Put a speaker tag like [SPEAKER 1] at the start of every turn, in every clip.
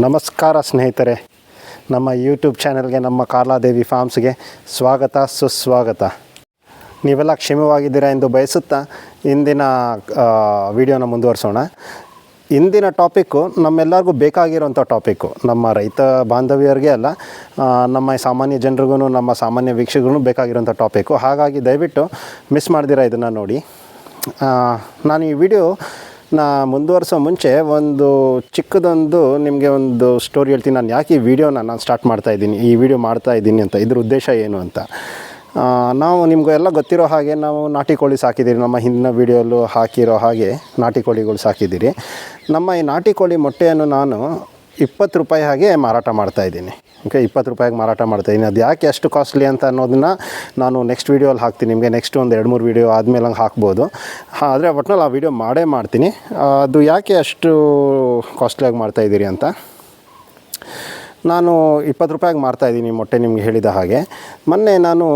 [SPEAKER 1] ನಮಸ್ಕಾರ ಸ್ನೇಹಿತರೆ. ನಮ್ಮ ಯೂಟ್ಯೂಬ್ ಚಾನೆಲ್ಗೆ ನಮ್ಮ ಕಾಲಾದೇವಿ ಫಾರ್ಮ್ಸ್ಗೆ ಸ್ವಾಗತ, ಸುಸ್ವಾಗತ. ನೀವೆಲ್ಲ ಕ್ಷೇಮವಾಗಿದ್ದೀರಾ ಎಂದು ಬಯಸುತ್ತಾ ಇಂದಿನ ವಿಡಿಯೋನ ಮುಂದುವರಿಸೋಣ. ಇಂದಿನ ಟಾಪಿಕ್ಕು ನಮ್ಮೆಲ್ಲರಿಗೂ ಬೇಕಾಗಿರುವಂಥ ಟಾಪಿಕ್ಕು ನಮ್ಮ ರೈತ ಬಾಂಧವ್ಯರಿಗೆ ಅಲ್ಲ ನಮ್ಮ ಸಾಮಾನ್ಯ ಜನರಿಗೂ, ನಮ್ಮ ಸಾಮಾನ್ಯ ವೀಕ್ಷಕರಿಗೂ ಬೇಕಾಗಿರುವಂಥ ಟಾಪಿಕ್ಕು ಹಾಗಾಗಿ ದಯವಿಟ್ಟು ಮಿಸ್ ಮಾಡ್ದಿರ ಇದನ್ನು ನೋಡಿ. ನಾನು ಈ ವಿಡಿಯೋ ನಾ ಮುಂದುವರಿಸೋ ಮುಂಚೆ ಒಂದು ಚಿಕ್ಕದೊಂದು ನಿಮಗೆ ಒಂದು ಸ್ಟೋರಿ ಹೇಳ್ತೀನಿ. ನಾನು ಯಾಕೆ ಈ ವೀಡಿಯೋನ ನಾನು ಸ್ಟಾರ್ಟ್ ಮಾಡ್ತಾ ಇದ್ದೀನಿ, ಈ ವಿಡಿಯೋ ಮಾಡ್ತಾ ಇದ್ದೀನಿ ಅಂತ, ಇದ್ರ ಉದ್ದೇಶ ಏನು ಅಂತ. ನಾವು ನಿಮಗೆಲ್ಲ ಗೊತ್ತಿರೋ ಹಾಗೆ ನಾವು ನಾಟಿ ಕೋಳಿ ಸಾಕಿದ್ದೀರಿ. ನಮ್ಮ ಹಿಂದಿನ ವೀಡಿಯೋಲ್ಲೂ ಹಾಕಿರೋ ಹಾಗೆ ನಾಟಿ ಕೋಳಿಗಳು ಸಾಕಿದ್ದೀರಿ. ನಮ್ಮ ಈ ನಾಟಿ ಕೋಳಿ ಮೊಟ್ಟೆಯನ್ನು ನಾನು ಇಪ್ಪತ್ತು ರೂಪಾಯಿ ಹಾಗೆ ಮಾರಾಟ ಮಾಡ್ತಾ ಇದ್ದೀನಿ. ಓಕೆ ಇಪ್ಪತ್ತು ರೂಪಾಯಿಗೆ ಮಾರಾಟ ಮಾಡ್ತಾ ಇದ್ದೀನಿ. ಅದು ಯಾಕೆ ಎಷ್ಟು ಕಾಸ್ಟ್ಲಿ ಅಂತ ಅನ್ನೋದನ್ನ ನಾನು ನೆಕ್ಸ್ಟ್ ವೀಡಿಯೋಲಿ ಹಾಕ್ತೀನಿ. ನಿಮಗೆ ನೆಕ್ಸ್ಟ್ ಒಂದು ಎರಡು ಮೂರು ವೀಡಿಯೋ ಆದಮೇಲೆ ಹಂಗೆ ಹಾಕ್ಬೋದು. ಆದರೆ ಒಟ್ನಲ್ಲಿ ಆ ವೀಡಿಯೋ ಮಾಡೇ ಮಾಡ್ತೀನಿ. ಅದು ಯಾಕೆ ಅಷ್ಟು ಕಾಸ್ಟ್ಲಿಯಾಗಿ ಮಾಡ್ತಾ ಇದ್ದೀರಿ ಅಂತ? ನಾನು ಇಪ್ಪತ್ತು ರೂಪಾಯಿಗೆ ಮಾರ್ತಾ ಇದ್ದೀನಿ ಮೊಟ್ಟೆ ನಿಮಗೆ ಹೇಳಿದ ಹಾಗೆ. ಮೊನ್ನೆ ನಾನು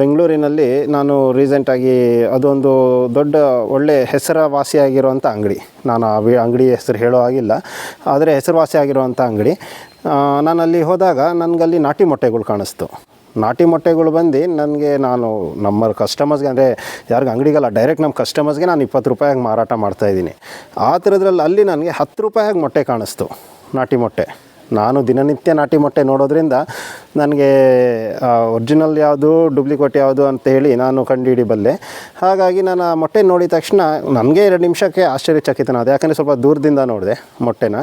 [SPEAKER 1] ಬೆಂಗಳೂರಿನಲ್ಲಿ ನಾನು ರೀಸೆಂಟಾಗಿ ಅದೊಂದು ದೊಡ್ಡ ಒಳ್ಳೆ ಹೆಸರುವಾಸಿಯಾಗಿರುವಂಥ ಅಂಗಡಿ. ನಾನು ಆ ಅಂಗಡಿ ಹೆಸರು ಹೇಳೋ ಹಾಗಿಲ್ಲ, ಆದರೆ ಹೆಸರುವಾಸಿಯಾಗಿರುವಂಥ ಅಂಗಡಿ. ನಾನಲ್ಲಿ ಹೋದಾಗ ನನಗಲ್ಲಿ ನಾಟಿ ಮೊಟ್ಟೆಗಳು ಕಾಣಿಸ್ತು. ನಾಟಿ ಮೊಟ್ಟೆಗಳು ಬಂದು ನನಗೆ ನಾನು ನಮ್ಮ ಕಸ್ಟಮರ್ಸ್ಗೆ ಅಂದರೆ ಯಾರಿಗೂ ಅಂಗಡಿಗಲ್ಲ ಡೈರೆಕ್ಟ್ ನಮ್ಮ ಕಸ್ಟಮರ್ಸ್ಗೆ ನಾನು ಇಪ್ಪತ್ತು ರೂಪಾಯಿಗೆ ಮಾರಾಟ ಮಾಡ್ತಾಯಿದ್ದೀನಿ ಆ ಥರದ್ರಲ್ಲಿ ಅಲ್ಲಿ ನನಗೆ ಹತ್ತು ರೂಪಾಯಿಗೆ ಮೊಟ್ಟೆ ಕಾಣಿಸ್ತು, ನಾಟಿ ಮೊಟ್ಟೆ. ನಾನು ದಿನನಿತ್ಯ ನಾಟಿ ಮೊಟ್ಟೆ ನೋಡೋದ್ರಿಂದ ನನಗೆ ಒರಿಜಿನಲ್ ಯಾವುದು ಡೂಪ್ಲಿಕೇಟ್ ಯಾವುದು ಅಂತ ಹೇಳಿ ನಾನು ಕಂಡುಹಿಡಿಬಲ್ಲೆ. ಹಾಗಾಗಿ ನಾನು ಆ ಮೊಟ್ಟೆ ನೋಡಿದ ತಕ್ಷಣ ನನಗೆ ಎರಡು ನಿಮಿಷಕ್ಕೆ ಆಶ್ಚರ್ಯಚಕಿತನಾದ ಯಾಕಂದರೆ ಸ್ವಲ್ಪ ದೂರದಿಂದ ನೋಡಿದೆ ಮೊಟ್ಟೆನ.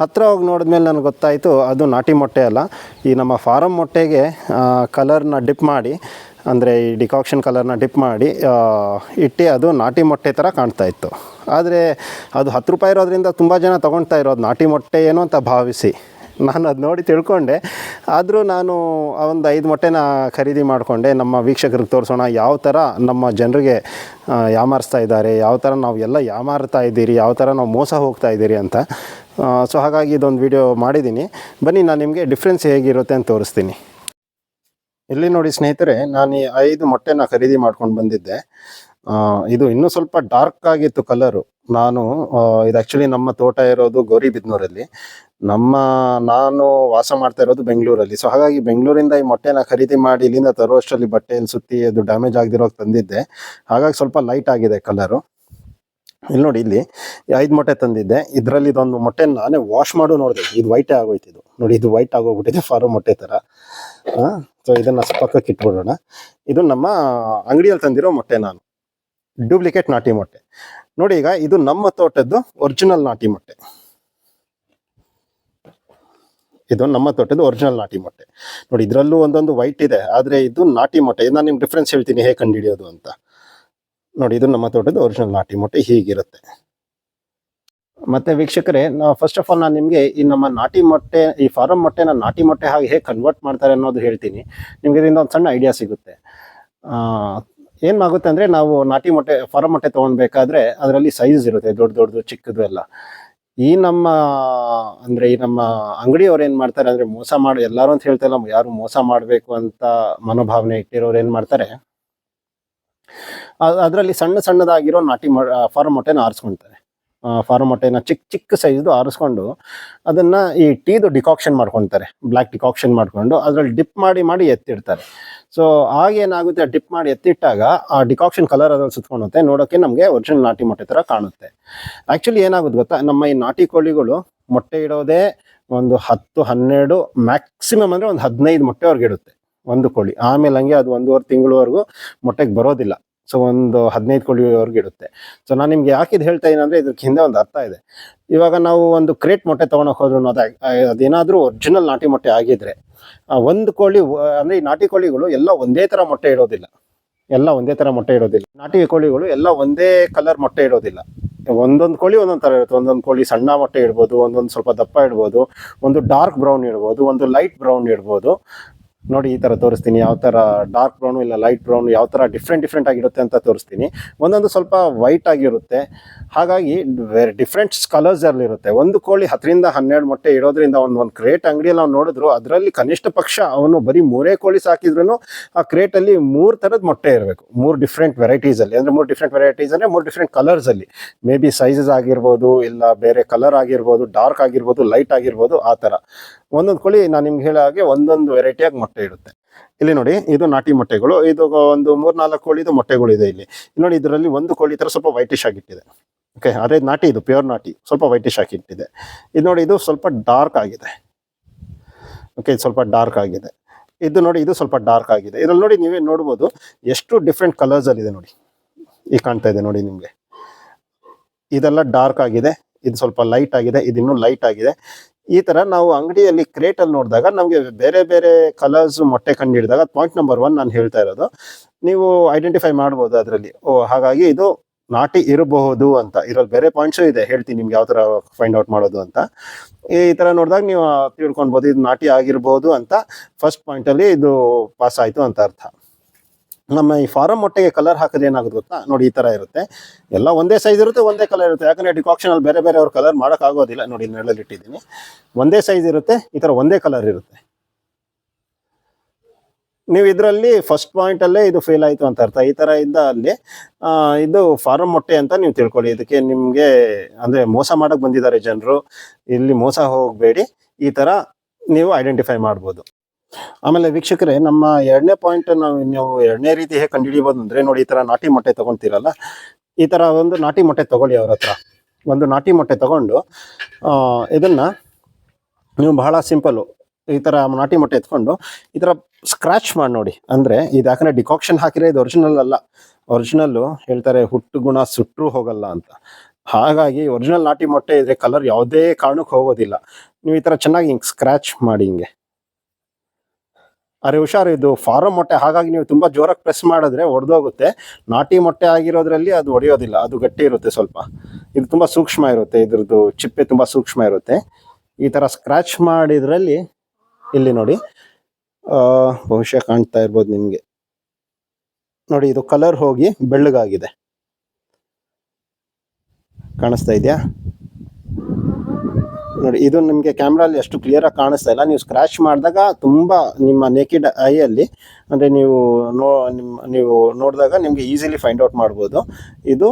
[SPEAKER 1] ಹತ್ತಿರ ಹೋಗಿ ನೋಡಿದ್ಮೇಲೆ ನನಗೆ ಗೊತ್ತಾಯಿತು, ಅದು ನಾಟಿ ಮೊಟ್ಟೆ ಅಲ್ಲ. ಈ ನಮ್ಮ ಫಾರಮ್ ಮೊಟ್ಟೆಗೆ ಕಲರ್ನ ಡಿಪ್ ಮಾಡಿ, ಅಂದರೆ ಈ ಡಿಕಾಕ್ಷನ್ ಕಲರ್ನ ಡಿಪ್ ಮಾಡಿ ಇಟ್ಟು ಅದು ನಾಟಿ ಮೊಟ್ಟೆ ಥರ ಕಾಣ್ತಾ ಇತ್ತು. ಆದರೆ ಅದು ಹತ್ತು ರೂಪಾಯಿ ಇರೋದ್ರಿಂದ ತುಂಬ ಜನ ತೊಗೊಳ್ತಾ ಇರೋದು ನಾಟಿ ಮೊಟ್ಟೆ ಏನು ಅಂತ ಭಾವಿಸಿ. ನಾನು ಅದು ನೋಡಿ ತಿಳ್ಕೊಂಡೆ. ಆದರೂ ನಾನು ಆ ಒಂದು ಐದು ಮೊಟ್ಟೆನ ಖರೀದಿ ಮಾಡಿಕೊಂಡೆ. ನಮ್ಮ ವೀಕ್ಷಕರಿಗೆ ತೋರಿಸೋಣ ಯಾವ ಥರ ನಮ್ಮ ಜನರಿಗೆ ಯಾಮಾರಿಸ್ತಾ ಇದ್ದಾರೆ, ಯಾವ ಥರ ನಾವು ಎಲ್ಲ ಯಾಮಾರ್ತಾ ಇದ್ದೀರಿ, ಯಾವ ಥರ ನಾವು ಮೋಸ ಹೋಗ್ತಾ ಇದ್ದೀರಿ ಅಂತ. ಸೊ ಹಾಗಾಗಿ ಇದೊಂದು ವಿಡಿಯೋ ಮಾಡಿದ್ದೀನಿ ಬನ್ನಿ, ನಾನು ನಿಮಗೆ ಡಿಫ್ರೆನ್ಸ್ ಹೇಗಿರುತ್ತೆ ಅಂತ ತೋರಿಸ್ತೀನಿ. ಇಲ್ಲಿ ನೋಡಿ ಸ್ನೇಹಿತರೆ, ನಾನು ಈ ಐದು ಮೊಟ್ಟೆನ ಖರೀದಿ ಮಾಡ್ಕೊಂಡು ಬಂದಿದ್ದೆ. ಇದು ಇನ್ನೂ ಸ್ವಲ್ಪ ಡಾರ್ಕ್ ಆಗಿತ್ತು ಕಲರು ನಾನು ಇದು ಆ್ಯಕ್ಚುಲಿ ನಮ್ಮ ತೋಟ ಇರೋದು ಗೌರಿಬಿದ್ನೂರಲ್ಲಿ ನಮ್ಮ, ನಾನು ವಾಸ ಮಾಡ್ತಾ ಇರೋದು ಬೆಂಗಳೂರಲ್ಲಿ. ಸೊ ಹಾಗಾಗಿ ಬೆಂಗಳೂರಿಂದ ಈ ಮೊಟ್ಟೆನ ಖರೀದಿ ಮಾಡಿ ಇಲ್ಲಿಂದ ತರುವಷ್ಟರಲ್ಲಿ ಬಟ್ಟೆಯಲ್ಲಿ ಸುತ್ತಿ ಅದು ಡ್ಯಾಮೇಜ್ ಆಗದಿರೋ ತಂದಿದ್ದೆ. ಹಾಗಾಗಿ ಸ್ವಲ್ಪ ಲೈಟ್ ಆಗಿದೆ ಕಲರು ಇಲ್ಲಿ ನೋಡಿ, ಇಲ್ಲಿ ಐದು ಮೊಟ್ಟೆ ತಂದಿದ್ದೆ. ಇದರಲ್ಲಿ ಇದೊಂದು ಮೊಟ್ಟೆ ನಾನೇ ವಾಶ್ ಮಾಡು ನೋಡಿದೆ. ಇದು ವೈಟೇ ಆಗೋಯ್ತು ಇದು. ನೋಡಿ, ಇದು ವೈಟ್ ಆಗೋಗ್ಬಿಟ್ಟಿದೆ ಫಾರೋ ಮೊಟ್ಟೆ ಥರ ಸೊ ಇದನ್ನು ಪಕ್ಕಕ್ಕೆ ಇಟ್ಬಿಡೋಣ. ಇದು ನಮ್ಮ ಅಂಗಡಿಯಲ್ಲಿ ತಂದಿರೋ ಮೊಟ್ಟೆ ನಾನು. ಡೂಪ್ಲಿಕೇಟ್ ನಾಟಿ ಮೊಟ್ಟೆ. ನೋಡಿ ಈಗ ಇದು ನಮ್ಮ ತೋಟದ್ದು ಒರಿಜಿನಲ್ ನಾಟಿ ಮೊಟ್ಟೆ. ಇದು ನಮ್ಮ ತೋಟದ ಒರಿಜಿನಲ್ ನಾಟಿ ಮೊಟ್ಟೆ. ನೋಡಿ ಇದರಲ್ಲೂ ಒಂದೊಂದು ವೈಟ್ ಇದೆ, ಆದರೆ ಇದು ನಾಟಿ ಮೊಟ್ಟೆ. ನಾನು ನಿಮ್ಗೆ ಡಿಫ್ರೆನ್ಸ್ ಹೇಳ್ತೀನಿ, ಹೇಗೆ ಕಂಡುಹಿಡಿಯೋದು ಅಂತ. ನೋಡಿ ಇದು ನಮ್ಮ ತೋಟದ ಒರಿಜಿನಲ್ ನಾಟಿ ಮೊಟ್ಟೆ, ಹೀಗಿರುತ್ತೆ. ಮತ್ತೆ ವೀಕ್ಷಕರೇ, ನಾವು ಫಸ್ಟ್ ಆಫ್ ಆಲ್ ನಾನು ನಿಮಗೆ ಈ ನಮ್ಮ ನಾಟಿ ಮೊಟ್ಟೆ, ಈ ಫಾರಂ ಮೊಟ್ಟೆನ ನಾಟಿ ಮೊಟ್ಟೆ ಹಾಗೆ ಹೇಗೆ ಕನ್ವರ್ಟ್ ಮಾಡ್ತಾರೆ ಅನ್ನೋದು ಹೇಳ್ತೀನಿ. ನಿಮ್ಗೆ ಇದರಿಂದ ಒಂದು ಸಣ್ಣ ಐಡಿಯಾ ಸಿಗುತ್ತೆ. ಏನಾಗುತ್ತೆ ಅಂದರೆ ನಾವು ನಾಟಿ ಮೊಟ್ಟೆ, ಫಾರಂ ಮೊಟ್ಟೆ ತೊಗೊಳ್ಬೇಕಾದ್ರೆ ಅದರಲ್ಲಿ ಸೈಜ್ ಇರುತ್ತೆ, ದೊಡ್ಡ ದೊಡ್ಡದು ಚಿಕ್ಕದು ಎಲ್ಲ. ಈ ನಮ್ಮ, ಅಂದರೆ ಈ ನಮ್ಮ ಅಂಗಡಿಯವ್ರು ಏನು ಮಾಡ್ತಾರೆ ಅಂದರೆ ಮೋಸ ಮಾಡಿ, ಎಲ್ಲರೂ ಅಂತ ಹೇಳ್ತಾ ಇಲ್ಲ, ಯಾರು ಮೋಸ ಮಾಡಬೇಕು ಅಂತ ಮನೋಭಾವನೆ ಇಟ್ಟಿರೋರು ಏನು ಮಾಡ್ತಾರೆ? ಅದರಲ್ಲಿ ಸಣ್ಣ ಸಣ್ಣದಾಗಿರೋ ನಾಟಿ ಫಾರಂ ಮೊಟ್ಟೆನ ಆರಿಸ್ಕೊಳ್ತಾರೆ ಫಾರಂ ಮೊಟ್ಟೆನ ಚಿಕ್ಕ ಚಿಕ್ಕ ಸೈಜ್ದು ಆರಿಸ್ಕೊಂಡು ಅದನ್ನು ಈ ಟೀದು ಡಿಕಾಕ್ಷನ್ ಮಾಡ್ಕೊತಾರೆ. ಬ್ಲ್ಯಾಕ್ ಡಿಕಾಕ್ಷನ್ ಮಾಡ್ಕೊಂಡು ಅದರಲ್ಲಿ ಡಿಪ್ ಮಾಡಿ ಮಾಡಿ ಎತ್ತಿಡ್ತಾರೆ. ಸೊ, ಆಗೇನಾಗುತ್ತೆ ಡಿಪ್ ಮಾಡಿ ಎತ್ತಿಟ್ಟಾಗ ಆ ಡಿಕಾಕ್ಷನ್ ಕಲರ್ ಅದ್ರಲ್ಲಿ ಸುತ್ಕೊಳುತ್ತೆ ನೋಡೋಕೆ ನಮಗೆ ಒರಿಜಿನಲ್ ನಾಟಿ ಮೊಟ್ಟೆ ಥರ ಕಾಣುತ್ತೆ. ಆ್ಯಕ್ಚುಲಿ ಏನಾಗುತ್ತೆ ಗೊತ್ತಾ? ನಮ್ಮ ಈ ನಾಟಿ ಕೋಳಿಗಳು ಮೊಟ್ಟೆ ಇಡೋದೇ ಒಂದು ಹತ್ತು, ಹನ್ನೆರಡು, ಮ್ಯಾಕ್ಸಿಮಮ್ ಅಂದರೆ ಒಂದು ಹದಿನೈದು ಮೊಟ್ಟೆವರೆಗೆ ಇಡುತ್ತೆ. ಒಂದು ಕೋಳಿ. ಆಮೇಲೆ ಹಂಗೆ ಅದು ಒಂದೂವರೆ ತಿಂಗಳವರೆಗೂ ಮೊಟ್ಟೆಗೆ ಬರೋದಿಲ್ಲ. ಸೊ ಒಂದು ಹದಿನೈದು ಕೋಳಿವರೆಗೆ ಇಡುತ್ತೆ. ಸೊ ನಾನು ನಿಮ್ಗೆ ಯಾಕೆ ಇದು ಹೇಳ್ತಾ ಇದ್ದೀನಿ ಇದ್ರ ಹಿಂದೆ ಒಂದು ಅರ್ಥ ಇದೆ. ಇವಾಗ ನಾವು ಒಂದು ಕ್ರೇಟ್ ಮೊಟ್ಟೆ ತಗೊಂಡೋಗಿ ಹೋದ್ರು ಅದು ಅದೇನಾದರೂ ಒರಿಜಿನಲ್ ನಾಟಿ ಮೊಟ್ಟೆ ಆಗಿದ್ರೆ ಒಂದು ಕೋಳಿ ಅಂದ್ರೆ ಈ ನಾಟಿ ಕೋಳಿಗಳು ಎಲ್ಲ ಒಂದೇ ಥರ ಮೊಟ್ಟೆ ಇಡೋದಿಲ್ಲ. ಎಲ್ಲ ಒಂದೇ ಥರ ಮೊಟ್ಟೆ ಇಡೋದಿಲ್ಲ. ನಾಟಿ ಕೋಳಿಗಳು ಎಲ್ಲ ಒಂದೇ ಕಲರ್ ಮೊಟ್ಟೆ ಇಡೋದಿಲ್ಲ. ಒಂದೊಂದು ಕೋಳಿ ಒಂದೊಂದು ಥರ ಇರುತ್ತೆ. ಒಂದೊಂದು ಕೋಳಿ ಸಣ್ಣ ಮೊಟ್ಟೆ ಇಡ್ಬೋದು, ಒಂದೊಂದು ಸ್ವಲ್ಪ ದಪ್ಪ ಇಡ್ಬೋದು, ಒಂದು ಡಾರ್ಕ್ ಬ್ರೌನ್ ಇಡ್ಬೋದು, ಒಂದು ಲೈಟ್ ಬ್ರೌನ್ ಇಡ್ಬೋದು. ನೋಡಿ ಈ ಥರ ತೋರಿಸ್ತೀನಿ. ಯಾವ ಥರ ಡಾರ್ಕ್ ಬ್ರೌನು ಇಲ್ಲ ಲೈಟ್ ಬ್ರೌನ್ ಯಾವ ಥರ ಡಿಫ್ರೆಂಟ್ ಡಿಫ್ರೆಂಟ್ ಆಗಿರುತ್ತೆ ಅಂತ ತೋರಿಸ್ತೀನಿ. ಒಂದೊಂದು ಸ್ವಲ್ಪ ವೈಟ್ ಆಗಿರುತ್ತೆ. ಹಾಗಾಗಿ ಡಿಫ್ರೆಂಟ್ ಕಲರ್ಸಲ್ಲಿರುತ್ತೆ ಒಂದು ಕೋಳಿ ಹತ್ತರಿಂದ ಹನ್ನೆರಡು ಮೊಟ್ಟೆ ಇಡೋದ್ರಿಂದ ಒಂದು ಒಂದು ಕ್ರೇಟ್ ಅಂಗಡಿಯಲ್ಲಿ ನಾವು ನೋಡಿದ್ರು, ಅದರಲ್ಲಿ ಕನಿಷ್ಠ ಪಕ್ಷ ಅವನು ಬರೀ ಮೂರೇ ಕೋಳಿ ಸಾಕಿದ್ರು ಆ ಕ್ರೇಟಲ್ಲಿ ಮೂರು ಥರದ ಮೊಟ್ಟೆ ಇರಬೇಕು. ಮೂರು ಡಿಫ್ರೆಂಟ್ ವೆರೈಟೀಸಲ್ಲಿ ಅಂದರೆ ಮೂರು ಡಿಫ್ರೆಂಟ್ ವೆರೈಟೀಸ್ ಅಂದರೆ ಮೂರು ಡಿಫ್ರೆಂಟ್ ಕಲರ್ಸಲ್ಲಿ ಮೇ ಬಿ ಸೈಜಸ್ ಆಗಿರ್ಬೋದು, ಇಲ್ಲ ಬೇರೆ ಕಲರ್ ಆಗಿರ್ಬೋದು ಡಾರ್ಕ್ ಆಗಿರ್ಬೋದು ಲೈಟ್ ಆಗಿರ್ಬೋದು, ಆ ಥರ ಒಂದೊಂದು ಕೋಳಿ ನಾನು ನಿಮ್ಗೆ ಹೇಳೋ ಹಾಗೆ ಒಂದೊಂದು ವೆರೈಟಿಯಾಗಿ ಮೊಟ್ಟೆ ಇಡುತ್ತೆ. ಇಲ್ಲಿ ನೋಡಿ, ಇದು ನಾಟಿ ಮೊಟ್ಟೆಗಳು, ಇದು ಒಂದು ಮೂರ್ನಾಲ್ಕು ಕೋಳಿದು ಮೊಟ್ಟೆಗಳು ಇದೆ ಇಲ್ಲಿ. ನೋಡಿ, ಇದರಲ್ಲಿ ಒಂದು ಕೋಳಿ ಥರ ಸ್ವಲ್ಪ ವೈಟಿಶ್ ಆಗಿಟ್ಟಿದೆ. ಓಕೆ ಅದೇ ನಾಟಿ ಇದು ಪ್ಯೂರ್ ನಾಟಿ, ಸ್ವಲ್ಪ ವೈಟಿಶ್ ಆಗಿಟ್ಟಿದೆ. ಇದು ನೋಡಿ, ಇದು ಸ್ವಲ್ಪ ಡಾರ್ಕ್ ಆಗಿದೆ. ಓಕೆ ಇದು ಸ್ವಲ್ಪ ಡಾರ್ಕ್ ಆಗಿದೆ. ಇದು ನೋಡಿ, ಇದು ಸ್ವಲ್ಪ ಡಾರ್ಕ್ ಆಗಿದೆ. ಇದ್ರಲ್ಲಿ ನೋಡಿ, ನೀವೇ ನೋಡ್ಬೋದು, ಎಷ್ಟು ಡಿಫ್ರೆಂಟ್ ಕಲರ್ಸ್ ಇದೆ ನೋಡಿ. ಈಗ ಕಾಣ್ತಾ ಇದೆ ನೋಡಿ ನಿಮಗೆ. ಇದೆಲ್ಲ ಡಾರ್ಕ್ ಆಗಿದೆ, ಇದು ಸ್ವಲ್ಪ ಲೈಟ್ ಆಗಿದೆ, ಇದು ಇನ್ನೂ ಲೈಟ್ ಆಗಿದೆ. ಈ ತರ ನಾವು ಅಂಗಡಿಯಲ್ಲಿ ಕ್ರೇಟ್ ಅಲ್ಲಿ ನೋಡಿದಾಗ ನಮಗೆ ಬೇರೆ ಬೇರೆ ಕಲರ್ಸ್ ಮೊಟ್ಟೆ ಕಂಡು ಹಿಡಿದಾಗ ಪಾಯಿಂಟ್ ನಂಬರ್ ಒನ್ ನಾನು ಹೇಳ್ತಾ ಇರೋದು. ನೀವು ಐಡೆಂಟಿಫೈ ಮಾಡ್ಬೋದು ಅದರಲ್ಲಿ. ಓ, ಹಾಗಾಗಿ ಇದು ನಾಟಿ ಇರಬಹುದು ಅಂತ. ಇರೋದು ಬೇರೆ ಪಾಯಿಂಟ್ಸು ಇದೆ. ಹೇಳ್ತೀನಿ ನಿಮ್ಗೆ ಯಾವ ತರ ಫೈಂಡ್ ಔಟ್ ಮಾಡೋದು ಅಂತ. ಈ ತರ ನೋಡಿದಾಗ ನೀವು ತಿಳ್ಕೊಳ್ಬೋದು, ಇದು ನಾಟಿ ಆಗಿರ್ಬೋದು ಅಂತ. ಫಸ್ಟ್ ಪಾಯಿಂಟ್ ಅಲ್ಲಿ ಇದು ಪಾಸ್ ಆಯ್ತು ಅಂತ ಅರ್ಥ. ನಮ್ಮ ಈ ಫಾರಂ ಮೊಟ್ಟೆಗೆ ಕಲರ್ ಹಾಕಿದ್ರೆ ಏನಾಗುತ್ತೆ ಗೊತ್ತಾ? ನೋಡಿ, ಈ ತರ ಇರುತ್ತೆ. ಎಲ್ಲ ಒಂದೇ ಸೈಜ್ ಇರುತ್ತೆ, ಒಂದೇ ಕಲರ್ ಇರುತ್ತೆ. ಯಾಕಂದ್ರೆ ಡಿಕಾಕ್ಷನ್ ಬೇರೆ ಬೇರೆ ಅವ್ರ ಕಲರ್ ಮಾಡೋಕ್ಕಾಗೋದಿಲ್ಲ ನೋಡಿ ನೆರಳಲ್ಲಿ ಇಟ್ಟಿದ್ದೀನಿ. ಒಂದೇ ಸೈಜ್ ಇರುತ್ತೆ, ಈ ತರ ಒಂದೇ ಕಲರ್ ಇರುತ್ತೆ. ನೀವು ಇದರಲ್ಲಿ ಫಸ್ಟ್ ಪಾಯಿಂಟ್ ಅಲ್ಲೇ ಇದು ಫೇಲ್ ಆಯ್ತು ಅಂತ ಅರ್ಥ. ಈ ತರ ಇದ್ದ ಅಲ್ಲಿ ಇದು ಫಾರಂ ಮೊಟ್ಟೆ ಅಂತ ನೀವು ತಿಳ್ಕೊಳ್ಳಿ. ಇದಕ್ಕೆ ನಿಮಗೆ, ಅಂದ್ರೆ ಮೋಸ ಮಾಡಕ್ ಬಂದಿದ್ದಾರೆ ಜನರು. ಇಲ್ಲಿ ಮೋಸ ಹೋಗಬೇಡಿ. ಈ ತರ ನೀವು ಐಡೆಂಟಿಫೈ ಮಾಡ್ಬೋದು. ಆಮೇಲೆ ವೀಕ್ಷಕರೇ, ನಮ್ಮ ಎರಡನೇ ಪಾಯಿಂಟ್ ನಾವು ನೀವು ಎರಡನೇ ರೀತಿ ಹೇಗೆ ಕಂಡುಹಿಡಿಯಬಹುದು ಅಂದ್ರೆ ನೋಡಿ, ಈ ತರ ನಾಟಿ ಮೊಟ್ಟೆ ತಗೊಂತೀರಲ್ಲ, ಈ ತರ ಒಂದು ನಾಟಿ ಮೊಟ್ಟೆ ತಗೊಳ್ಳಿ ಅವ್ರ ಹತ್ರ. ಒಂದು ನಾಟಿ ಮೊಟ್ಟೆ ತಗೊಂಡು ಇದನ್ನ ನೀವು ಬಹಳ ಸಿಂಪಲ್ಲು ಈ ತರ ನಾಟಿ ಮೊಟ್ಟೆ ಎತ್ಕೊಂಡು ಈ ತರ ಸ್ಕ್ರಾಚ್ ಮಾಡಿ ನೋಡಿ. ಅಂದ್ರೆ ಇದು ಯಾಕಂದ್ರೆ ಡಿಕಾಕ್ಷನ್ ಹಾಕಿದ್ರೆ ಇದು ಒರಿಜಿನಲ್ ಅಲ್ಲ. ಒರಿಜಿನಲ್ಲು ಹೇಳ್ತಾರೆ ಹುಟ್ಟು ಗುಣ ಸುಟ್ಟರು ಹೋಗಲ್ಲ ಅಂತ. ಹಾಗಾಗಿ ಒರಿಜಿನಲ್ ನಾಟಿ ಮೊಟ್ಟೆ ಇದ್ರೆ ಕಲರ್ ಯಾವುದೇ ಕಾರಣಕ್ಕೆ ಹೋಗೋದಿಲ್ಲ. ನೀವು ಈ ತರ ಚೆನ್ನಾಗಿ ಹಿಂಗೆ ಸ್ಕ್ರಾಚ್ ಮಾಡಿ ಹಿಂಗೆ. ಅರೆ ಹುಷಾರು, ಇದು ಫಾರಂ ಮೊಟ್ಟೆ, ಹಾಗಾಗಿ ನೀವು ತುಂಬ ಜೋರಾಗಿ ಪ್ರೆಸ್ ಮಾಡಿದ್ರೆ ಒಡೆದೋಗುತ್ತೆ. ನಾಟಿ ಮೊಟ್ಟೆ ಆಗಿರೋದ್ರಲ್ಲಿ ಅದು ಒಡೆಯೋದಿಲ್ಲ, ಅದು ಗಟ್ಟಿ ಇರುತ್ತೆ ಸ್ವಲ್ಪ. ಇದು ತುಂಬ ಸೂಕ್ಷ್ಮ ಇರುತ್ತೆ, ಇದ್ರದ್ದು ಚಿಪ್ಪೆ ತುಂಬ ಸೂಕ್ಷ್ಮ ಇರುತ್ತೆ. ಈ ಥರ ಸ್ಕ್ರಾಚ್ ಮಾಡಿದ್ರಲ್ಲಿ, ಇಲ್ಲಿ ನೋಡಿ ಬಹುಶಃ ಕಾಣ್ತಾ ಇರ್ಬೋದು ನಿಮಗೆ. ನೋಡಿ, ಇದು ಕಲರ್ ಹೋಗಿ ಬೆಳ್ಳಗಾಗಿದೆ. ಕಾಣಿಸ್ತಾ ಇದೆಯಾ? ನೋಡಿ, ಇದು ನಿಮಗೆ ಕ್ಯಾಮ್ರಲ್ಲಿ ಅಷ್ಟು ಕ್ಲಿಯರ್ ಆಗಿ ಕಾಣಿಸ್ತಾ ಇಲ್ಲ. ನೀವು ಸ್ಕ್ರಾಚ್ ಮಾಡಿದಾಗ ತುಂಬ ನಿಮ್ಮ ನೇಕಿಡ್ ಐಯಲ್ಲಿ ಅಂದರೆ ನೀವು ನೋ ನಿಮ್ಮ ನೀವು ನೋಡಿದಾಗ ನಿಮಗೆ ಈಸಿಲಿ ಫೈಂಡ್ ಔಟ್ ಮಾಡ್ಬೋದು. ಇದು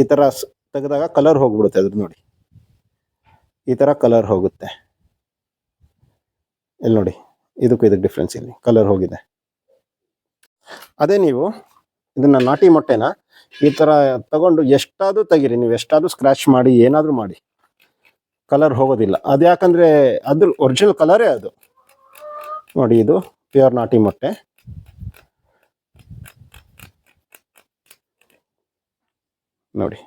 [SPEAKER 1] ಈ ಥರ ತೆಗೆದಾಗ ಕಲರ್ ಹೋಗ್ಬಿಡುತ್ತೆ ಅದ್ರ ನೋಡಿ. ಈ ಥರ ಕಲರ್ ಹೋಗುತ್ತೆ. ಇಲ್ಲಿ ನೋಡಿ, ಇದಕ್ಕೂ ಇದಕ್ಕೆ ಡಿಫ್ರೆನ್ಸ್ ಇಲ್ಲಿ. ಕಲರ್ ಹೋಗಿದೆ. ಅದೇ ನೀವು ಇದನ್ನ ನಾಟಿ ಮೊಟ್ಟೆನ ಈ ಥರ ತಗೊಂಡು ಎಷ್ಟಾದರೂ ತೆಗೀರಿ. ನೀವು ಎಷ್ಟಾದರೂ ಸ್ಕ್ರಾಚ್ ಮಾಡಿ, ಏನಾದರೂ ಮಾಡಿ. ಕಲರ್ ಹೋಗೋದಿಲ್ಲ. ಅದು ಯಾಕಂದರೆ ಅದ್ರ ಒರಿಜಿನಲ್ ಕಲರೇ ಅದು. ನೋಡಿ ಇದು ಪ್ಯೂರ್ ನಾಟಿ ಮೊಟ್ಟೆ. ನೋಡಿ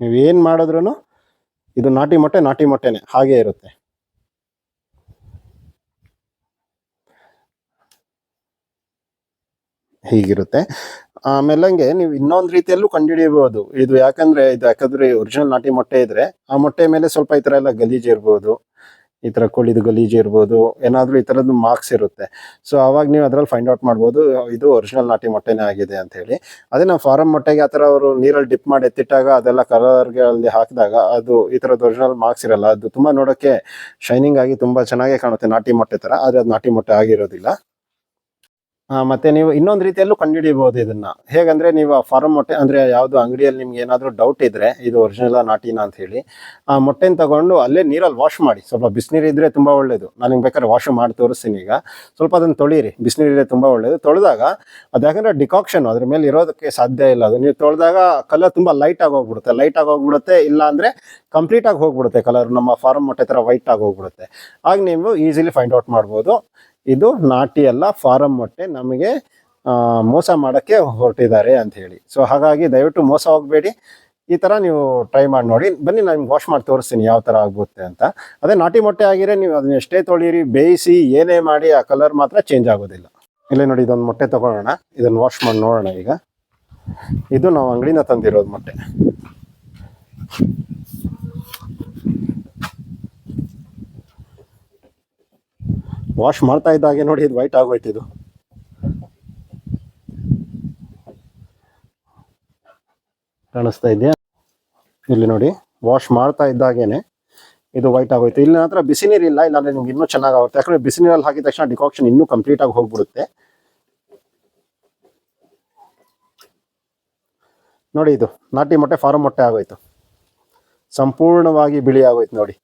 [SPEAKER 1] ನೀವು ಏನು ಮಾಡಿದ್ರು ಇದು ನಾಟಿ ಮೊಟ್ಟೆ ನಾಟಿ ಮೊಟ್ಟೆನೇ, ಹಾಗೆ ಇರುತ್ತೆ. ಹೀಗಿರುತ್ತೆ. ಆಮೇಲೆ ಹಂಗೆ ನೀವು ಇನ್ನೊಂದು ರೀತಿಯಲ್ಲೂ ಕಂಡುಹಿಡಿಯಬಹುದು. ಇದು ಯಾಕಂದ್ರೆ ಇದು ಯಾಕಂದ್ರೆ ಒರಿಜಿನಲ್ ನಾಟಿ ಮೊಟ್ಟೆ ಇದ್ರೆ ಆ ಮೊಟ್ಟೆ ಮೇಲೆ ಸ್ವಲ್ಪ ಈ ತರ ಎಲ್ಲ ಗಲೀಜು ಇರ್ಬೋದು. ಈ ತರ ಕೋಳಿದು ಗಲೀಜು ಇರ್ಬೋದು. ಏನಾದ್ರೂ ಈ ತರದ್ದು ಮಾರ್ಕ್ಸ್ ಇರುತ್ತೆ. ಸೊ ಅವಾಗ ನೀವು ಅದ್ರಲ್ಲಿ ಫೈಂಡ್ ಔಟ್ ಮಾಡ್ಬೋದು, ಇದು ಒರಿಜಿನಲ್ ನಾಟಿ ಮೊಟ್ಟೆನೇ ಆಗಿದೆ ಅಂತ ಹೇಳಿ. ಅದೇ ನಾವು ಫಾರಂ ಮೊಟ್ಟೆಗೆ ಆ ಥರ ಅವರು ನೀರಲ್ಲಿ ಡಿಪ್ ಮಾಡಿ ಎತ್ತಿಟ್ಟಾಗ ಅದೆಲ್ಲ ಕಲರ್ಗಳಲ್ಲಿ ಹಾಕಿದಾಗ ಅದು ಈ ಥರದ್ದು ಒರಿಜಿನಲ್ ಮಾರ್ಕ್ಸ್ ಇರಲ್ಲ. ಅದು ತುಂಬಾ ನೋಡೋಕ್ಕೆ ಶೈನಿಂಗ್ ಆಗಿ ತುಂಬಾ ಚೆನ್ನಾಗೇ ಕಾಣುತ್ತೆ ನಾಟಿ ಮೊಟ್ಟೆ ತರ. ಆದರೆ ಅದು ನಾಟಿ ಮೊಟ್ಟೆ ಆಗಿರೋದಿಲ್ಲ. ಮತ್ತೆ ನೀವು ಇನ್ನೊಂದು ರೀತಿಯಲ್ಲೂ ಕಂಡುಹಿಡಿಯಬಹುದು ಇದನ್ನ. ಹೇಗಂದ್ರೆ ನೀವು ಆ ಫಾರಂ ಮೊಟ್ಟೆ, ಅಂದ್ರೆ ಯಾವ್ದು ಅಂಗಡಿಯಲ್ಲಿ ನಿಮ್ಗೆ ಏನಾದ್ರೂ ಡೌಟ್ ಇದ್ರೆ, ಇದು ಒರಿಜಿನಲ್ ನಾಟಿನ ಅಂತ ಹೇಳಿ, ಆ ಮೊಟ್ಟೆನ ತಗೊಂಡು ಅಲ್ಲೇ ನೀರಲ್ಲಿ ವಾಶ್ ಮಾಡಿ. ಸ್ವಲ್ಪ ಬಿಸಿನೀರು ಇದ್ರೆ ತುಂಬಾ ಒಳ್ಳೇದು. ನಾನು ಬೇಕಾದ್ರೆ ವಾಶ್ ಮಾಡಿ ತೋರಿಸ್ತೀನಿ ಈಗ. ಸ್ವಲ್ಪ ಅದನ್ನ ತೊಳೀರಿ. ಬಿಸಿನೀರು ಇದ್ರೆ ತುಂಬಾ ಒಳ್ಳೇದು. ತೊಳೆದಾಗ, ಅದು ಯಾಕಂದ್ರೆ ಡಿಕಾಕ್ಷನ್ ಅದ್ರ ಮೇಲೆ ಇರೋದಕ್ಕೆ ಸಾಧ್ಯ ಇಲ್ಲ. ಅದು ನೀವು ತೊಳೆದಾಗ ಕಲರ್ ತುಂಬಾ ಲೈಟ್ ಆಗಿ ಹೋಗ್ಬಿಡುತ್ತೆ. ಲೈಟ್ ಆಗಿ ಹೋಗ್ಬಿಡುತ್ತೆ, ಇಲ್ಲ ಅಂದ್ರೆ ಕಂಪ್ಲೀಟ್ ಆಗಿ ಹೋಗ್ಬಿಡುತ್ತೆ ಕಲರ್ ನಮ್ಮ ಫಾರಂ ಮೊಟ್ಟೆ ತರ ವೈಟ್ ಆಗಿ ಹೋಗ್ಬಿಡುತ್ತೆ. ಆಗ ನೀವು ಈಸಿಲಿ ಫೈಂಡ್ ಔಟ್ ಮಾಡ್ಬೋದು. ಇದು ನಾಟಿ ಅಲ್ಲ, ಫಾರಂ ಮೊಟ್ಟೆ ನಮಗೆ ಮೋಸ ಮಾಡೋಕ್ಕೆ ಹೊರಟಿದ್ದಾರೆ ಅಂತ ಹೇಳಿ. ಸೊ ಹಾಗಾಗಿ ದಯವಿಟ್ಟು ಮೋಸ ಹೋಗಬೇಡಿ. ಈ ಥರ ನೀವು ಟ್ರೈ ಮಾಡಿ ನೋಡಿ. ಬನ್ನಿ, ನಾನು ನಿಮ್ಗೆ ವಾಶ್ ಮಾಡಿ ತೋರಿಸ್ತೀನಿ ಯಾವ ಥರ ಆಗುತ್ತೆ ಅಂತ. ಅದೇ ನಾಟಿ ಮೊಟ್ಟೆ ಆಗಿದ್ರೆ ನೀವು ಅದನ್ನ ಎಷ್ಟೇ ತೊಳೀರಿ, ಬೇಯಿಸಿ, ಏನೇ ಮಾಡಿ, ಆ ಕಲರ್ ಮಾತ್ರ ಚೇಂಜ್ ಆಗೋದಿಲ್ಲ. ಇಲ್ಲೇ ನೋಡಿ ಇದೊಂದು ಮೊಟ್ಟೆ ತಗೊಳ್ಳೋಣ. ಇದನ್ನು ವಾಶ್ ಮಾಡಿ ನೋಡೋಣ ಈಗ. ಇದು ನಾವು ಅಂಗಡಿಯಿಂದ ತಂದಿರೋದು ಮೊಟ್ಟೆ. ವಾಶ್ ಮಾಡ್ತಾ ಇದ್ದಾಗೆ ನೋಡಿ, ಇದು ವೈಟ್ ಆಗೋಯ್ತು ಇದು. ಕಾಣಿಸ್ತಾ ಇದೆಯಾ? ಇಲ್ಲಿ ನೋಡಿ ವಾಶ್ ಮಾಡ್ತಾ ಇದ್ದಾಗೇನೆ ಇದು ವೈಟ್ ಆಗೋಯ್ತು. ಇಲ್ಲಿ ಹತ್ರ ಬಿಸಿ ಇಲ್ಲ, ಇಲ್ಲಾಂದ್ರೆ ನಿಮ್ಗೆ ಇನ್ನೂ ಚೆನ್ನಾಗಾಗುತ್ತೆ. ಯಾಕಂದ್ರೆ ಬಿಸಿ ನೀರಲ್ಲಿ ಹಾಕಿದ ತಕ್ಷಣ ಡಿಕಾಕ್ಷನ್ ಇನ್ನೂ ಕಂಪ್ಲೀಟ್ ಆಗಿ ಹೋಗ್ಬಿಡುತ್ತೆ. ನೋಡಿ ಇದು, ನಾಟಿ ಮೊಟ್ಟೆ, ಫಾರಂ ಮೊಟ್ಟೆ ಆಗೋಯ್ತು. ಸಂಪೂರ್ಣವಾಗಿ ಬಿಳಿ ಆಗೋಯ್ತು ನೋಡಿ.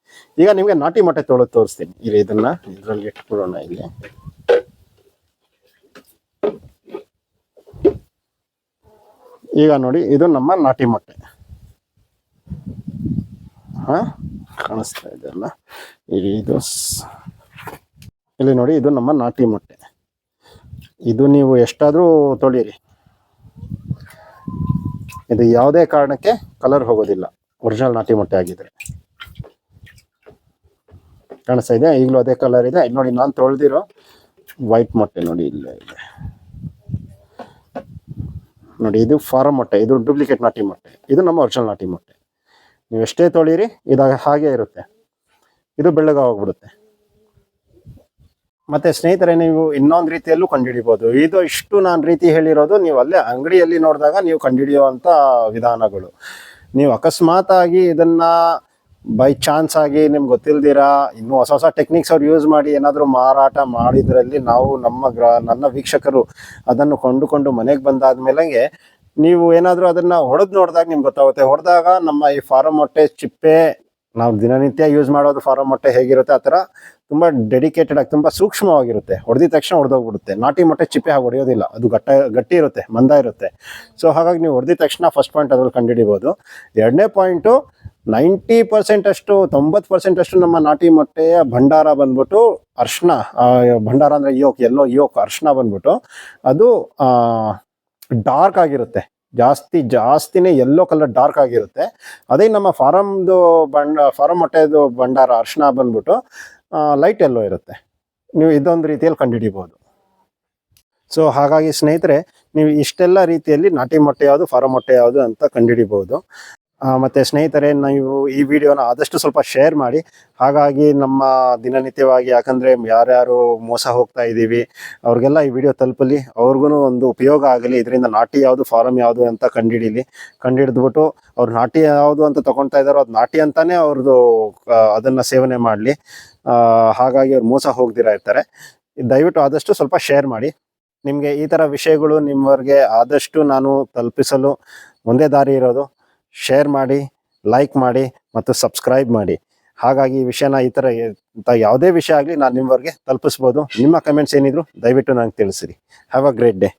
[SPEAKER 1] ಈಗ ನಿಮಗೆ ನಾಟಿ ಮೊಟ್ಟೆ ತೊಳೆದು ತೋರಿಸ್ತೀನಿ. ಇಲ್ಲಿ ಇದನ್ನ ಇದರಲ್ಲಿ ಇಟ್ಕೊಳ್ಳೋಣ ಇಲ್ಲಿ. ಈಗ ನೋಡಿ, ಇದು ನಮ್ಮ ನಾಟಿ ಮೊಟ್ಟೆ. ಹಾ, ಕಾಣಿಸ್ತಾ ಇದೆ ಅಲ್ಲ? ಇಲ್ಲಿ ಇದು ಇಲ್ಲಿ ನೋಡಿ, ಇದು ನಮ್ಮ ನಾಟಿ ಮೊಟ್ಟೆ. ಇದು ನೀವು ಎಷ್ಟಾದರೂ ತೊಳೀರಿ. ಇದು ಯಾವುದೇ ಕಾರಣಕ್ಕೆ ಕಲರ್ ಹೋಗೋದಿಲ್ಲ. ಒರಿಜಿನಲ್ ನಾಟಿ ಮೊಟ್ಟೆ ಆಗಿದೆ. ಕಾಣಿಸ್ತಾ ಇದೆ? ಈಗಲೂ ಅದೇ ಕಲರ್ ಇದೆ. ನೋಡಿ, ನಾನು ತೊಳೆದಿರೋ ವೈಟ್ ಮೊಟ್ಟೆ ನೋಡಿ, ಇಲ್ಲೇ ನೋಡಿ, ಇದು ಫಾರಂ ಮೊಟ್ಟೆ, ಇದು ಡೂಪ್ಲಿಕೇಟ್ ನಾಟಿ ಮೊಟ್ಟೆ. ಇದು ನಮ್ಮ ಒರಿಜಿನಲ್ ನಾಟಿ ಮೊಟ್ಟೆ. ನೀವು ಎಷ್ಟೇ ತೊಳೀರಿ ಇದಾಗ ಹಾಗೆ ಇರುತ್ತೆ. ಇದು ಬೆಳ್ಳಗ ಹೋಗ್ಬಿಡುತ್ತೆ. ಮತ್ತೆ ಸ್ನೇಹಿತರೆ, ನೀವು ಇನ್ನೊಂದು ರೀತಿಯಲ್ಲೂ ಕಂಡುಹಿಡಿಬೋದು. ಇದು ಇಷ್ಟು ನಾನು ರೀತಿ ಹೇಳಿರೋದು, ನೀವು ಅಲ್ಲೇ ಅಂಗಡಿಯಲ್ಲಿ ನೋಡಿದಾಗ ನೀವು ಕಂಡುಹಿಡಿಯುವಂಥ ವಿಧಾನಗಳು. ನೀವು ಅಕಸ್ಮಾತ್ ಆಗಿ ಇದನ್ನ ಬೈ ಚಾನ್ಸ್ ಆಗಿ ನಿಮ್ಗೆ ಗೊತ್ತಿಲ್ದಿರಾ, ಇನ್ನೂ ಹೊಸ ಹೊಸ ಟೆಕ್ನಿಕ್ಸ್ ಅವ್ರು ಯೂಸ್ ಮಾಡಿ ಏನಾದರೂ ಮಾರಾಟ ಮಾಡಿದ್ರಲ್ಲಿ ನಾವು ನಮ್ಮ ಗ್ರ, ನನ್ನ ವೀಕ್ಷಕರು ಅದನ್ನು ಕೊಂಡುಕೊಂಡು ಮನೆಗೆ ಬಂದಾದ್ಮೇಲೆ ನೀವು ಏನಾದರೂ ಅದನ್ನ ಹೊಡೆದು ನೋಡಿದಾಗ ನಿಮ್ಗೆ ಗೊತ್ತಾಗುತ್ತೆ. ಹೊಡೆದಾಗ ನಮ್ಮ ಈ ಫಾರಂ ಮೊಟ್ಟೆ ಚಿಪ್ಪೆ, ನಾವು ದಿನನಿತ್ಯ ಯೂಸ್ ಮಾಡೋದು ಫಾರಂ ಮೊಟ್ಟೆ ಹೇಗಿರುತ್ತೆ ಆ ಥರ ತುಂಬ ಡೆಡಿಕೇಟೆಡ್ ಆಗಿ ತುಂಬ ಸೂಕ್ಷ್ಮವಾಗಿರುತ್ತೆ. ಹೊಡೆದ ತಕ್ಷಣ ಹೊಡೆದೋಗ್ಬಿಡುತ್ತೆ. ನಾಟಿ ಮೊಟ್ಟೆ ಚಿಪ್ಪೆ ಹಾಗೆ ಹೊಡೆಯೋದಿಲ್ಲ. ಅದು ಗಟ್ಟ, ಗಟ್ಟಿ ಇರುತ್ತೆ, ಮಂದ ಇರುತ್ತೆ. ಸೊ ಹಾಗಾಗಿ ನೀವು ಹೊಡೆದ ತಕ್ಷಣ ಫಸ್ಟ್ ಪಾಯಿಂಟ್ ಅದ್ರಲ್ಲಿ ಕಂಡುಹಿಡಿಬೋದು. ಎರಡನೇ ಪಾಯಿಂಟು ನೈಂಟಿ ಪರ್ಸೆಂಟ್ ಅಷ್ಟು, ತೊಂಬತ್ತು ಪರ್ಸೆಂಟ್ ಅಷ್ಟು ನಮ್ಮ ನಾಟಿ ಮೊಟ್ಟೆಯ ಭಂಡಾರ ಬಂದ್ಬಿಟ್ಟು ಅರ್ಶನ ಭಂಡಾರ ಅಂದರೆ ಯೋಕ್ ಎಲ್ಲೋ ಯೋಕ್ ಅರ್ಶನ ಬಂದ್ಬಿಟ್ಟು ಅದು ಡಾರ್ಕ್ ಆಗಿರುತ್ತೆ. ಜಾಸ್ತಿ, ಜಾಸ್ತಿನೇ ಎಲ್ಲೋ ಕಲರ್ ಡಾರ್ಕ್ ಆಗಿರುತ್ತೆ. ಅದೇ ನಮ್ಮ ಫಾರಮ್ದು ಬಂಡ ಫಾರಮ್ ಮೊಟ್ಟೆದು ಭಂಡಾರ ಅರ್ಶನ ಬಂದ್ಬಿಟ್ಟು ಲೈಟ್ ಎಲ್ಲೋ ಇರುತ್ತೆ. ನೀವು ಇದೊಂದು ರೀತಿಯಲ್ಲಿ ಕಂಡುಹಿಡಿಬೋದು. ಸೊ ಹಾಗಾಗಿ ಸ್ನೇಹಿತರೆ, ನೀವು ಇಷ್ಟೆಲ್ಲ ರೀತಿಯಲ್ಲಿ ನಾಟಿ ಮೊಟ್ಟೆ ಯಾವುದು, ಫಾರಂ ಮೊಟ್ಟೆ ಯಾವುದು ಅಂತ ಕಂಡುಹಿಡಿಬೋದು. ಮತ್ತೆ ಸ್ನೇಹಿತರೆ, ನೀವು ಈ ವಿಡಿಯೋನ ಆದಷ್ಟು ಸ್ವಲ್ಪ ಶೇರ್ ಮಾಡಿ. ಹಾಗಾಗಿ ನಮ್ಮ ದಿನನಿತ್ಯವಾಗಿ ಯಾಕಂದ್ರೆ ಯಾರ್ಯಾರು ಮೋಸ ಹೋಗ್ತಾ ಇದ್ದೀವಿ, ಅವ್ರಿಗೆಲ್ಲ ಈ ವಿಡಿಯೋ ತಲುಪಲಿ. ಅವ್ರಿಗೂ ಒಂದು ಉಪಯೋಗ ಆಗಲಿ, ಇದರಿಂದ ನಾಟಿ ಯಾವುದು, ಫಾರಂ ಯಾವುದು ಅಂತ ಕಂಡುಹಿಡೀಲಿ ಕಂಡುಹಿಡಿದ್ಬಿಟ್ಟು ಅವ್ರು ನಾಟಿ ಯಾವುದು ಅಂತ ತಗೊಳ್ತಾ ಇದ್ದಾರೋ ಅದು ನಾಟಿ ಅಂತಾನೆ ಅವ್ರದ್ದು ಅದನ್ನ ಸೇವನೆ ಮಾಡಲಿ. ಹಾಗಾಗಿ ಅವ್ರು ಮೋಸ ಹೋಗ್ದಿರ ಇರ್ತಾರೆ. ದಯವಿಟ್ಟು ಆದಷ್ಟು ಸ್ವಲ್ಪ ಶೇರ್ ಮಾಡಿ. ನಿಮಗೆ ಈ ಥರ ವಿಷಯಗಳು ನಿಮ್ಮವ್ರಿಗೆ ಆದಷ್ಟು ನಾನು ತಲುಪಿಸಲು, ಒಂದೇ ದಾರಿ ಇರೋದು. ಶೇರ್ ಮಾಡಿ ಲೈಕ್ ಮಾಡಿ ಮತ್ತು ಸಬ್ಸ್ಕ್ರೈಬ್ ಮಾಡಿ. ಹಾಗಾಗಿ ಈ ವಿಷಯನ ಈ ಥರ ಯಾವುದೇ ವಿಷಯ ಆಗಲಿ ನಾನು ನಿಮ್ಮವರಿಗೆ ತಲುಪಿಸ್ಬೋದು. ನಿಮ್ಮ ಕಮೆಂಟ್ಸ್ ಏನಿದ್ರು ದಯವಿಟ್ಟು ನನಗೆ ತಿಳಿಸಿರಿ. Have a great day